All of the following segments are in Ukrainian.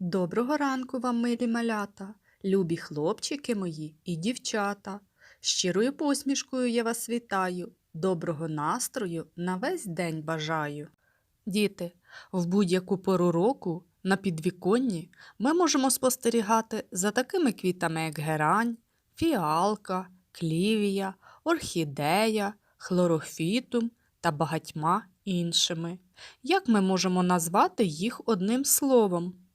Доброго ранку вам, милі малята, любі хлопчики мої і дівчата. Щирою посмішкою я вас вітаю, доброго настрою на весь день бажаю. Діти, в будь-яку пору року на підвіконні ми можемо спостерігати за такими квітами, як герань, фіалка, клівія, орхідея, хлорофітум та багатьма іншими. Як ми можемо назвати їх одним словом?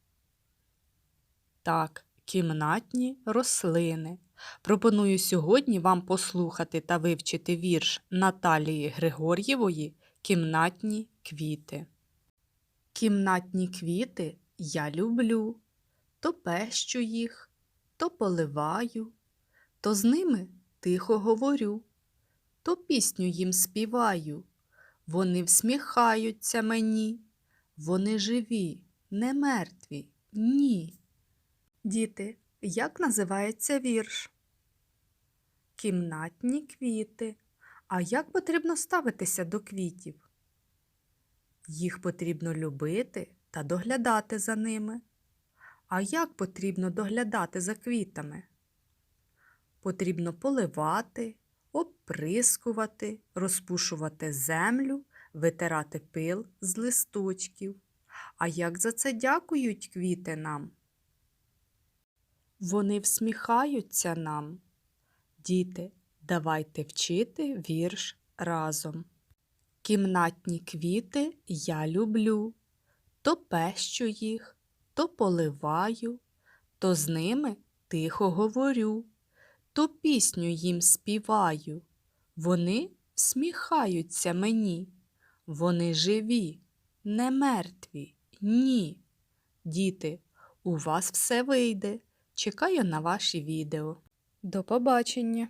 Так, кімнатні рослини. Пропоную сьогодні вам послухати та вивчити вірш Наталії Григор'євої Кімнатні квіти. Кімнатні квіти я люблю, то пещу їх, то поливаю, то з ними тихо говорю, то пісню їм співаю. Вони всміхаються мені, вони живі, не мертві, ні. Діти, як називається вірш? Кімнатні квіти. А як потрібно ставитися до квітів? Їх потрібно любити та доглядати за ними. А як потрібно доглядати за квітами? Потрібно поливати, оприскувати, розпушувати землю, витирати пил з листочків. А як за це дякують квіти нам? Вони всміхаються нам. Діти, давайте вчити вірш разом. Кімнатні квіти я люблю, то пещу їх, то поливаю, то з ними тихо говорю, то пісню їм співаю. Вони всміхаються мені, вони живі, не мертві, ні. Діти, у вас все вийде. Чекаю на ваші відео. До побачення!